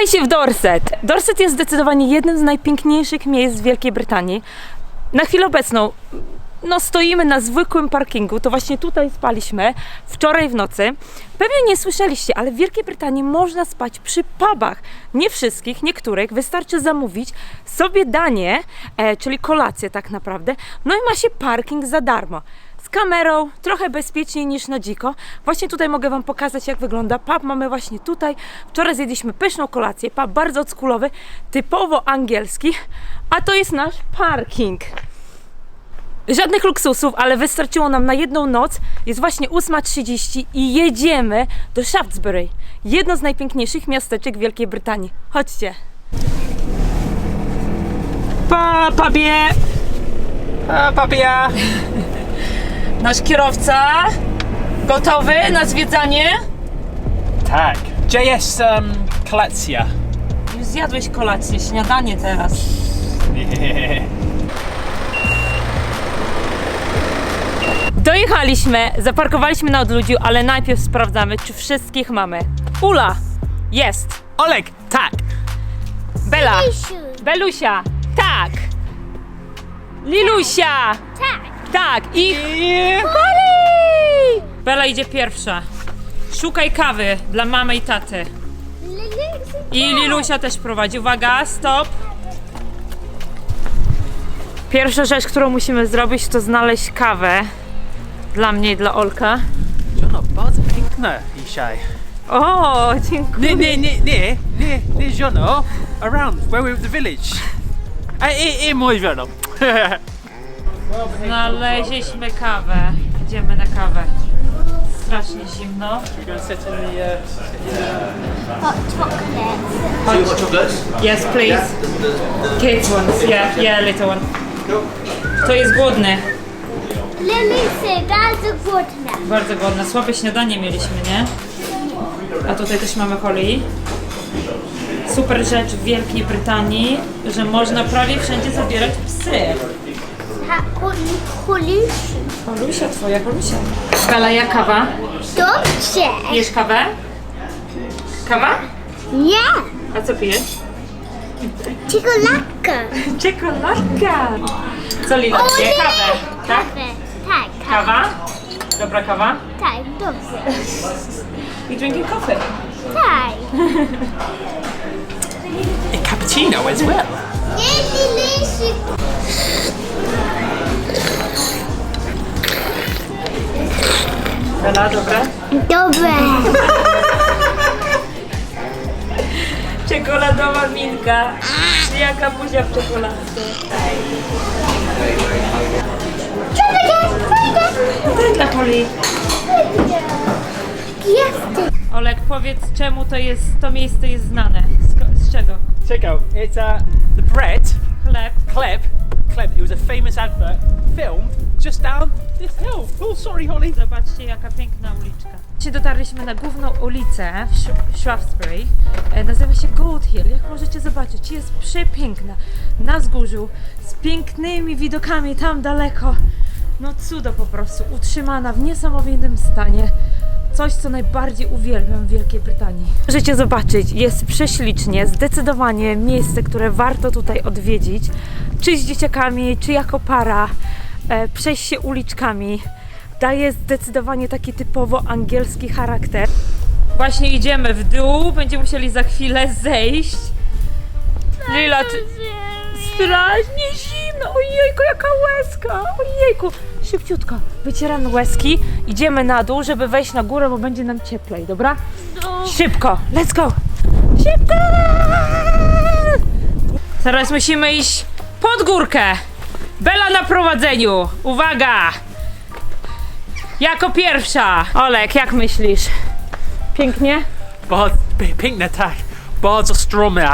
Witajcie w Dorset. Dorset jest zdecydowanie jednym z najpiękniejszych miejsc w Wielkiej Brytanii. Na chwilę obecną no, stoimy na zwykłym parkingu, to właśnie tutaj spaliśmy wczoraj w nocy. Pewnie nie słyszeliście, ale w Wielkiej Brytanii można spać przy pubach. Nie wszystkich, niektórych. Wystarczy zamówić sobie danie, e, czyli kolację tak naprawdę. No i ma się parking za darmo. Z kamerą, trochę bezpieczniej niż na dziko. Właśnie tutaj mogę Wam pokazać, jak wygląda pub. Mamy właśnie tutaj. Wczoraj zjedliśmy pyszną kolację. Pub bardzo odskulowy, typowo angielski. A to jest nasz parking. Żadnych luksusów, ale wystarczyło nam na jedną noc. Jest właśnie 8.30 i jedziemy do Shaftesbury. Jedno z najpiękniejszych miasteczek Wielkiej Brytanii. Chodźcie. Pa, papie! A, papia! Nasz kierowca gotowy na zwiedzanie? Tak. JS um, kolacja. Już zjadłeś kolację, śniadanie teraz. Dojechaliśmy, zaparkowaliśmy na odludziu, ale najpierw sprawdzamy, czy wszystkich mamy. Ula! Jest! Oleg, tak. Bela! Belusia! Tak! Lilusia! Tak. Tak! I. Holly! Bela idzie pierwsza. Szukaj kawy dla mamy i taty. I Lilusia też prowadzi. Uwaga, stop. Pierwsza rzecz, którą musimy zrobić, to znaleźć kawę. Dla mnie i dla Olka. Jono, bardzo piękne dzisiaj. O, dziękuję. Nie, nie, nie, nie, nie, nie, Jono. Around, where we were the village. A, i, i mój Jono. Znaleźliśmy kawę. Idziemy na kawę. Strasznie zimno. Hot chocolate. Hot chocolates. Yes, please. Kids ones, yeah, yeah, little one. To jest głodny. Lemisy, bardzo głodna. Bardzo głodne. Słabe śniadanie mieliśmy, nie? A tutaj też mamy Holly. Super rzecz w Wielkiej Brytanii, że można prawie wszędzie zabierać psy. Ha, Holusi. Holusia, twoja Holusia. Bela, jak kawa? Dobrze. Pijesz kawę? Kawa? Nie. A co pijesz? Czekoladka. Czekoladka! Co Lila O pije? nie! Kawę, tak? Kawę. Tak, kawa. Kawa? Dobra kawa? Tak, dobrze. You drinking coffee? Tak. a cappuccino as well. Nie, delicious. Bela, dobra? Dobre. Czekoladowa minka. Jaka buzia w czekoladce. Tak dla Holly. Gwiazdy. Olek, powiedz czemu to jest, to miejsce jest znane? Z, ko- z czego? Check out. It's uh, the bread Chleb. clip. Clip. It was a famous advert filmed just down this hill. Oh, sorry, Holly. Zobaczcie, jaka piękna uliczka. Dzisiaj dotarliśmy na główną ulicę w Sh- Shaftesbury. E, Nazywa się Gold Hill. Jak możecie zobaczyć, jest przepiękna. Na wzgórzu, z pięknymi widokami tam daleko. No cudo po prostu, utrzymana w niesamowitym stanie. Coś, co najbardziej uwielbiam w Wielkiej Brytanii. Możecie zobaczyć, jest prześlicznie, zdecydowanie miejsce, które warto tutaj odwiedzić. Czy z dzieciakami, czy jako para, e, przejść się uliczkami. Daje zdecydowanie taki typowo angielski charakter. Właśnie idziemy w dół, będziemy musieli za chwilę zejść. Lila, czy... Strasznie zimno, ojejku, jaka łezka, ojejku. Szybciutko, wycieramy łezki, idziemy na dół, żeby wejść na górę, bo będzie nam cieplej, dobra? Szybko, let's go! Szybko! Teraz musimy iść pod górkę. Bela na prowadzeniu, uwaga! Jako pierwsza. Olek, jak myślisz? Pięknie? Bardzo piękne, tak. Bardzo strome.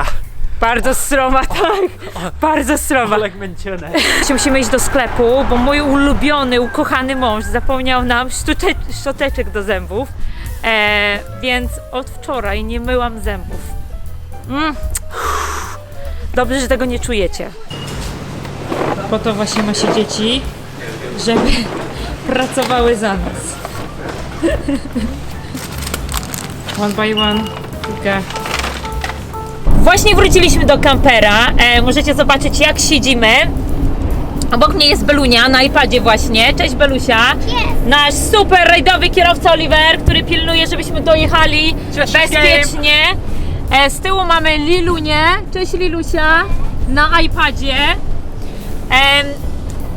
Bardzo stroma, tak. Bardzo stroma. Oleg Menchune. Musimy iść do sklepu, bo mój ulubiony, ukochany mąż zapomniał nam sztucze, szczoteczek do zębów. E, więc od wczoraj nie myłam zębów. Mm. Dobrze, że tego nie czujecie. Po to właśnie ma się dzieci, żeby pracowały za nas. one by one. Okay. Właśnie wróciliśmy do kampera. E, możecie zobaczyć, jak siedzimy. Obok mnie jest Belunia na iPadzie właśnie. Cześć Belusia. Nasz super rajdowy kierowca Oliver, który pilnuje, żebyśmy dojechali Cześć, bezpiecznie. E, z tyłu mamy Lilunię. Cześć Lilusia. Na iPadzie. Em,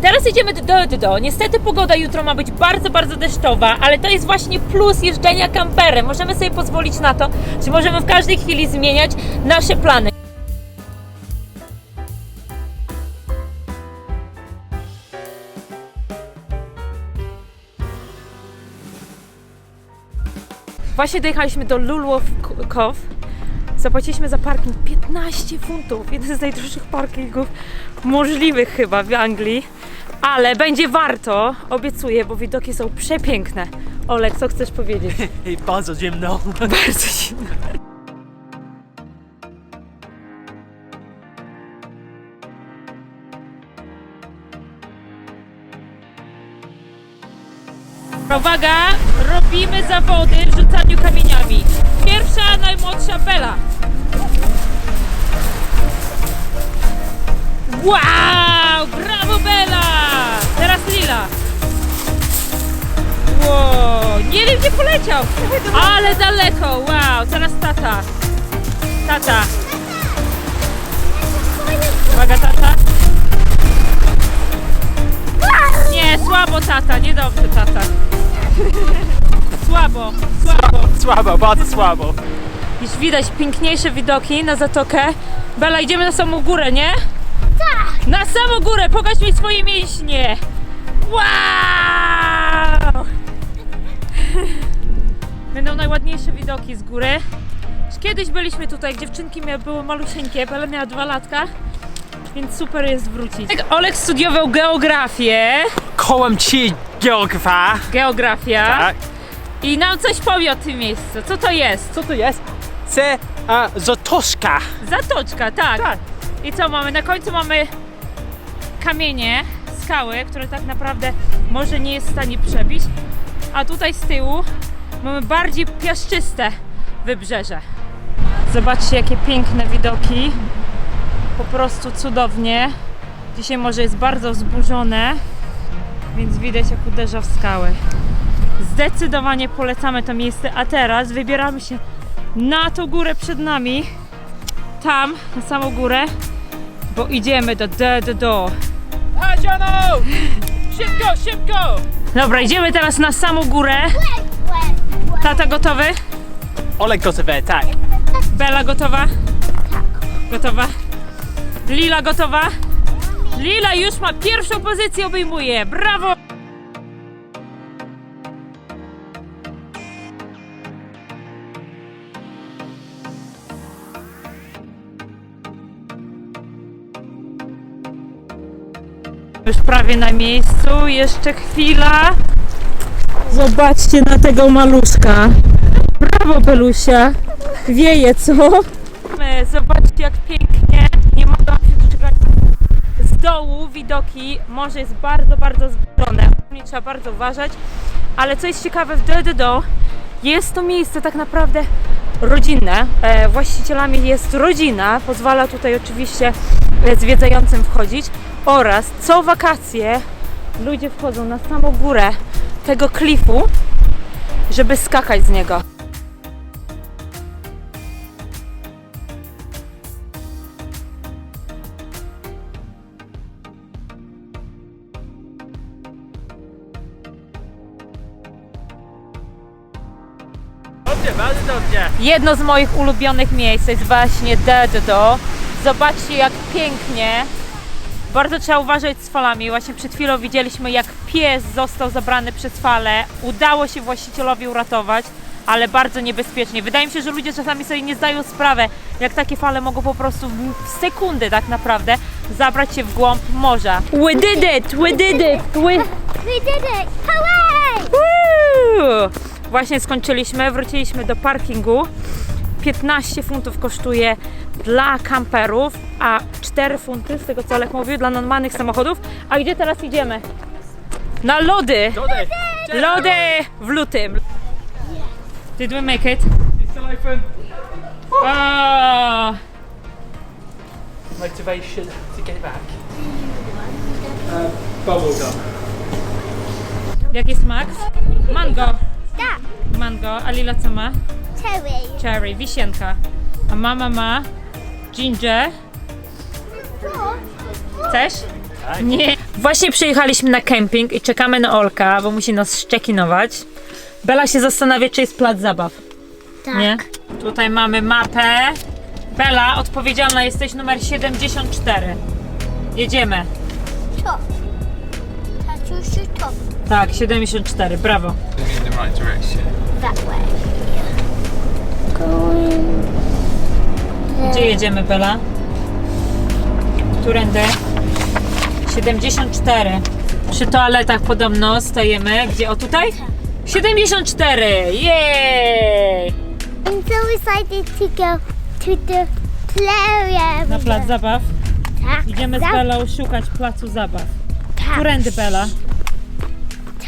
Teraz idziemy do, do, do, do. Niestety pogoda jutro ma być bardzo, bardzo deszczowa, ale to jest właśnie plus jeżdżenia kamperem. Możemy sobie pozwolić na to, że możemy w każdej chwili zmieniać nasze plany. Właśnie dojechaliśmy do Lulów Cove. Zapłaciliśmy za parking 15 funtów. Jeden z najdroższych parkingów możliwych chyba w Anglii. Ale będzie warto, obiecuję, bo widoki są przepiękne. Olek, co chcesz powiedzieć? Bardzo zimno. Bardzo zimno. Uwaga, robimy zawody w rzucaniu kamieniami. Pierwsza, najmłodsza Bela. Wow, brawo Bela! Wow, nie wiem gdzie poleciał, ale daleko, wow, teraz tata. Tata. Uwaga tata. Nie, słabo tata, niedobrze tata. Słabo, słabo. Słabo, bardzo słabo. Już widać piękniejsze widoki na zatokę. Bela, idziemy na samą górę, nie? Tak! Na samą górę, pokaż mi swoje mięśnie! Wow! Będą najładniejsze widoki z góry. Kiedyś byliśmy tutaj, dziewczynki miały, były malusieńkie, Bela miała dwa latka, więc super jest wrócić. Tak, Olek studiował geografię. Kołem ci geogra. Geografia. Tak. I nam coś powie o tym miejscu. Co to jest? Co to jest? C a, zatoczka. Zatoczka, tak. tak. I co mamy? Na końcu mamy kamienie, skały, które tak naprawdę może nie jest w stanie przebić. A tutaj z tyłu mamy bardziej piaszczyste wybrzeże. Zobaczcie, jakie piękne widoki. Po prostu cudownie. Dzisiaj morze jest bardzo wzburzone, więc widać, jak uderza w skały. Zdecydowanie polecamy to miejsce, a teraz wybieramy się na tą górę przed nami tam, na samą górę, bo idziemy do do do do. A, Jono! Szybko, szybko! Dobra, idziemy teraz na samą górę. Tata gotowy? Oleg gotowe, tak. Bela gotowa? Gotowa? Lila gotowa? Lila już ma pierwszą pozycję, obejmuje. Brawo! Już prawie na miejscu, jeszcze chwila. Zobaczcie na tego maluszka. Brawo, Belusia. Wieje, co? Zobaczcie, jak pięknie. Nie mogę wam się doczekać. Z dołu widoki. Morze jest bardzo, bardzo zbudzone. Nie trzeba bardzo uważać. Ale co jest ciekawe, w Dododo jest to miejsce tak naprawdę rodzinne. E, właścicielami jest rodzina. Pozwala tutaj oczywiście e, zwiedzającym wchodzić. Oraz co wakacje ludzie wchodzą na samą górę tego klifu, żeby skakać z niego. Bardzo. Jedno z moich ulubionych miejsc jest właśnie Dedo. Zobaczcie jak pięknie. Bardzo trzeba uważać z falami. Właśnie przed chwilą widzieliśmy jak pies został zabrany przez falę. Udało się właścicielowi uratować, ale bardzo niebezpiecznie. Wydaje mi się, że ludzie czasami sobie nie zdają sprawy, jak takie fale mogą po prostu w sekundy tak naprawdę zabrać się w głąb morza. We did it! We did it! We... We did it! Hooray! Woo! Właśnie skończyliśmy, wróciliśmy do parkingu. 15 funtów kosztuje dla kamperów, a 4 funty, z tego co Olek mówił, dla normalnych samochodów. A gdzie teraz idziemy? Na lody! Lody w lutym. Did we make it? Telefon. O! motivation to get back? Uh, bubblegum. Jaki smak? Mango. That. Mango. A Lila co ma? Cherry. Cherry, wisienka. A mama ma ginger. Chcesz? Nie. Właśnie przyjechaliśmy na kemping i czekamy na Olka, bo musi nas szczekinować. Bela się zastanawia, czy jest plac zabaw. Tak. Nie? Tutaj mamy mapę. Bela, odpowiedzialna jesteś numer 74. Jedziemy. Top. Tak, 74, brawo. In the right direction. That way. Going. Gdzie jedziemy, Bela? Którędy? 74. Przy toaletach podobno stajemy. Gdzie? O tutaj? 74! Jej! I'm so excited to go to the. Na plac zabaw. Tak. Idziemy z Za- Belą szukać placu zabaw. Tak. Którędy, Bela?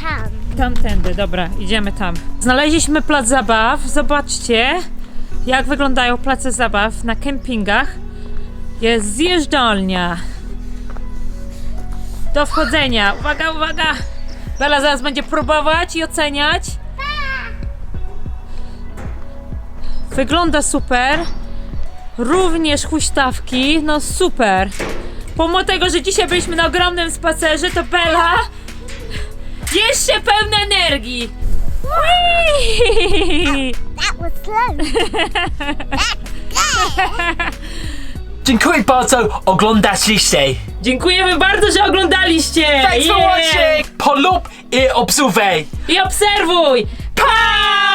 Tam. Tamtędy, dobra, idziemy tam. Znaleźliśmy plac zabaw. Zobaczcie, jak wyglądają place zabaw na kempingach. Jest zjeżdżalnia. Do wchodzenia. Uwaga, uwaga! Bela zaraz będzie próbować i oceniać. Wygląda super. Również huśtawki, no super. Pomimo tego, że dzisiaj byliśmy na ogromnym spacerze, to Bela jeszcze pełna energii! Whee! That was slow. Dziękuję bardzo, oglądaliście. Dziękujemy bardzo, że oglądaliście! Thanks for watching. Polub i obsuwaj. I obserwuj! Pa!